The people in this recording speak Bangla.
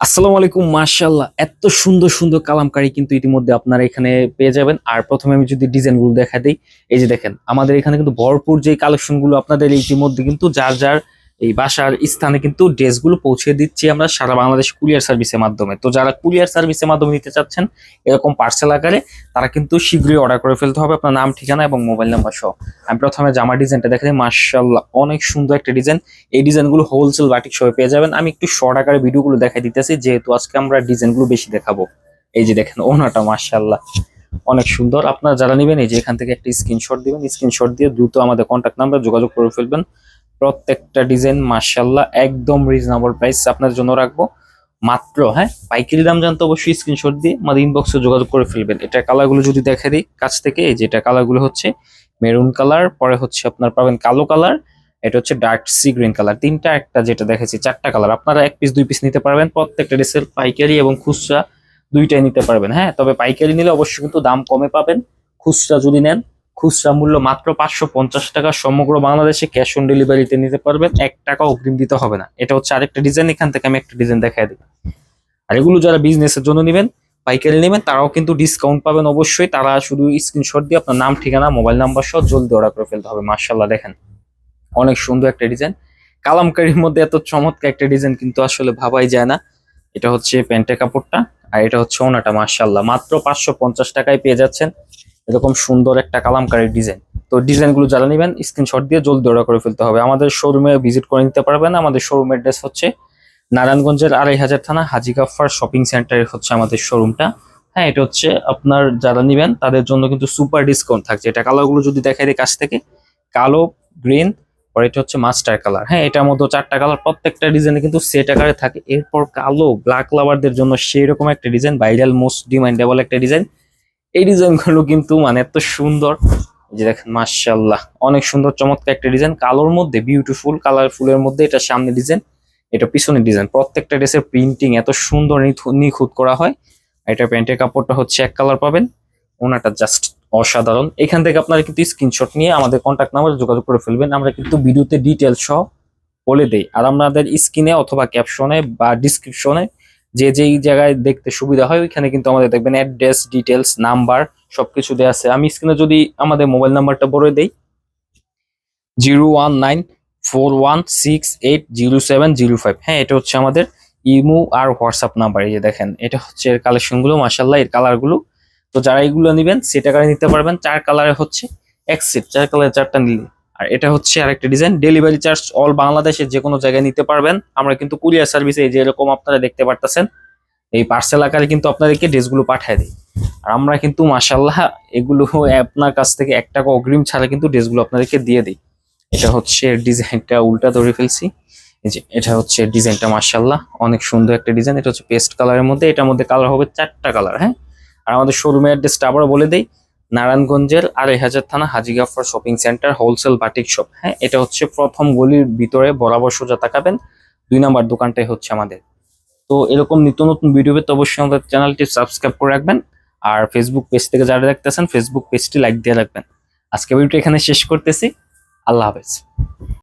আসসালামু আলাইকুম মাশাল্লাহ এত সুন্দর সুন্দর কালামকারী কিন্তু ইতিমধ্যে আপনারা এখানে পেয়ে যাবেন। আর প্রথমে আমি যদি ডিজাইনগুলো দেখা দিই, এই যে দেখেন, আমাদের এখানে কিন্তু ভরপুর যে কালেকশনগুলো আপনাদের ইতিমধ্যে কিন্তু যার যার এই বাসার স্থানে কিন্তু ড্রেসগুলো পৌঁছে দিচ্ছি আমরা সারা বাংলাদেশ কুরিয়ার সার্ভিসের মাধ্যমে। তো যারা কুরিয়ার সার্ভিসের মাধ্যমে নিতে চাচ্ছেন, এরকম পার্সেল আকারে, তারা কিন্তু শীঘ্রই অর্ডার করে ফেলতে হবে। আপনার নাম, ঠিকানা এবং মোবাইল নাম্বার সহ। আমি প্রথমে জামা ডিজাইনটা দেখে দিই মাশাল্লাহ অনেক সুন্দর একটা ডিজাইন এই ডিজাইনগুলো হোলসেল বাটিক সহ পেয়ে যাবেন। আমি একটু শর্ট আকারে ভিডিওগুলো দেখাই দিতেছি, যেহেতু আজকে আমরা ডিজাইনগুলো বেশি দেখাবো। এই যে দেখেন, ওনাটা মাশাল্লাহ অনেক সুন্দর। আপনারা যারা নেবেন, এই যে এখান থেকে একটা স্ক্রিনশট দিবেন। স্ক্রিনশট দিয়ে দ্রুত আমাদের কন্ট্যাক্ট নাম্বার যোগাযোগ করে ফেলবেন। প্রত্যেকটা ডিজাইন মাশাল্লাহ একদম রিজনেবল প্রাইস আপনার জন্য রাখব। মাত্র হ্যাঁ পাইকারি দাম জানতে অবশ্যই স্ক্রিনশট দিয়ে আমাদের ইনবক্সে যোগাযোগ করে ফেলবেন। এটা কালারগুলো যদি দেখা দিই কাছ থেকে, এই যে এটা কালারগুলো হচ্ছে মেরুন কালার পরে হচ্ছে আপনার পাবেন কালো কালার এটা হচ্ছে ডার্ক সি গ্রিন কালার তিনটা একটা যেটা দেখেছি, চারটা কালার আপনারা এক পিস দুই পিস নিতে পারবেন, প্রত্যেকটা ড্রেসের পাইকারি এবং খুচরা দুইটাই নিতে পারবেন হ্যাঁ। তবে পাইকারি নিলে অবশ্যই কিন্তু দাম কমে পাবেন, খুচরা যদি নেন খুচরা মূল্য মাত্র পাঁচশো পঞ্চাশ টাকা। সমগ্র বাংলাদেশে ক্যাশ অন ডেলিভারিতে নিতে পারবেন। এক টাকা অগ্রিম দিতে হবে না। এটা হচ্ছে আরেকটা ডিজাইন এখান থেকে আমি একটা ডিজাইন দেখাই দিই আর এগুলো যারা বিজনেসের জন্য নেবেন, পাইকারি নেবেন, তারাও কিন্তু ডিসকাউন্ট পাবেন অবশ্যই। তারা শুধু স্ক্রিনশট দিয়ে আপনার নাম, ঠিকানা মোবাইল নাম্বার সহ জলদি অর্ডার করে ফেলতে হবে। মার্শাল্লাহ দেখেন। অনেক সুন্দর একটা ডিজাইন কালামকারির মধ্যে এত চমৎকার একটা ডিজাইন কিন্তু আসলে ভাবাই যায় না। এটা হচ্ছে প্যান্টের কাপড়টা, আর এটা হচ্ছে ওনাটা মার্শাল্লাহ মাত্র পাঁচশো পঞ্চাশ টাকায় পেয়ে যাচ্ছেন। এরকম সুন্দর একটা কালামকারী ডিজাইন। তো ডিজাইনগুলো যারা নেবেন স্ক্রিনশট দিয়ে জলদি অর্ডার করে ফেলতে হবে। আমাদের শোরুমে ভিজিট করে নিতে পারবেন। আমাদের শোরুমের অ্যাড্রেস হচ্ছে নারায়ণগঞ্জের আড়াই হাজার থানা, হাজি গাফার শপিং সেন্টারে হচ্ছে আমাদের শোরুমটা হ্যাঁ এটা হচ্ছে আপনার যারা নেবেন, তাদের জন্য কিন্তু সুপার ডিসকাউন্ট থাকছে। এটা কালারগুলো যদি দেখাই দিই কাছ থেকে, কালো গ্রিন আর এটা হচ্ছে মাস্টার কালার হ্যাঁ এটার মধ্যে চারটা কালার প্রত্যেকটা ডিজাইনে কিন্তু সেট আকারে থাকে। এরপর কালো ব্ল্যাক লাভারদের জন্য সেই রকম একটা ডিজাইন ভাইরাল মোস্ট ডিমান্ডেবল একটা ডিজাইন এই ডিজাইনগুলো কিন্তু মানে এত সুন্দর। যে দেখেন মার্শাল্লাহ অনেক সুন্দর, চমৎকার একটা ডিজাইন। কালোর মধ্যে বিউটিফুল কালারফুলের মধ্যে এটা সামনে ডিজাইন, এটা পিছনের ডিজাইন। প্রত্যেকটা ড্রেসের প্রিন্টিং এত সুন্দর, নিখু- নিখুঁত করা হয়। এটা প্যান্টের কাপড়টা হচ্ছে এক কালার পাবেন। ওনাটা জাস্ট অসাধারণ। এখান থেকে আপনারা কিন্তু স্ক্রিনশট নিয়ে আমাদের কন্ট্যাক্ট নাম্বারে যোগাযোগ করে ফেলবেন। আমরা কিন্তু ভিডিওতে ডিটেলস সহ বলে দেই। আর আমাদের স্ক্রিনে অথবা ক্যাপশনে বা ডিসক্রিপশনে যে যেই জায়গায় দেখতে সুবিধা হয়, ওইখানে কিন্তু আমাদের দেখবেন অ্যাড্রেস ডিটেলস নাম্বার সবকিছু দেওয়া আছে। আমি স্ক্রিনে যদি আমাদের মোবাইল নাম্বারটা বলে দেই zero one nine four one six eight zero seven zero five হ্যাঁ এটা হচ্ছে আমাদের ইমো আর হোয়াটসঅ্যাপ নাম্বার এই যে দেখেন, এটা হচ্ছে এর কালেকশনগুলো মাসাল্লাহ এর কালারগুলো তো যারা এগুলো নেবেন সেটা টাকায় নিতে পারবেন। চার কালারে হচ্ছে এক সেট চার কালারে চারটা নিলে। আর এটা হচ্ছে আরেকটা ডিজাইন ডেলিভারি চার্জ অল বাংলাদেশের যে কোনো জায়গায় নিতে পারবেন। আমরা কিন্তু কুরিয়ার সার্ভিসে যেরকম আপনারা দেখতে পারতেছেন, এই পার্সেল আকারে কিন্তু আপনাদেরকে ড্রেসগুলো পাঠিয়ে দিই। আর আমরা কিন্তু মাসাল্লাহ এগুলো আপনার কাছ থেকে এক টাকা অগ্রিম ছাড়া কিন্তু ড্রেসগুলো আপনাদেরকে দিয়ে দিই। এটা হচ্ছে ডিজাইনটা উল্টা ধরে ফেলছি। এই যে এটা হচ্ছে ডিজাইনটা মার্শাল্লাহ অনেক সুন্দর একটা ডিজাইন। এটা হচ্ছে পেস্ট কালারের মধ্যে, এটার মধ্যে কালার হবে চারটা কালার হ্যাঁ? আর আমাদের শোরুমের অ্যাড্রেসটা আবারও বলে দেই নারায়ণগঞ্জের আড়াই হাজার থানা Haji Gafar shopping centre wholesale batik shop. হ্যাঁ এটা হচ্ছে প্রথম গলির ভিতরে বরাবর সোজা তাকাবেন। দুই নাম্বার দোকানটাই হচ্ছে আমাদের। তো এরকম নিত্য নতুন ভিডিও পেতে অবশ্যই আমাদের চ্যানেলটি সাবস্ক্রাইব করে রাখবেন। আর ফেসবুক পেজ থেকে যারা দেখতেছেন ফেসবুক পেজটি লাইক দিয়ে রাখবেন। আজকে ভিডিওটি এখানে শেষ করতেছি। আল্লাহ হাফেজ।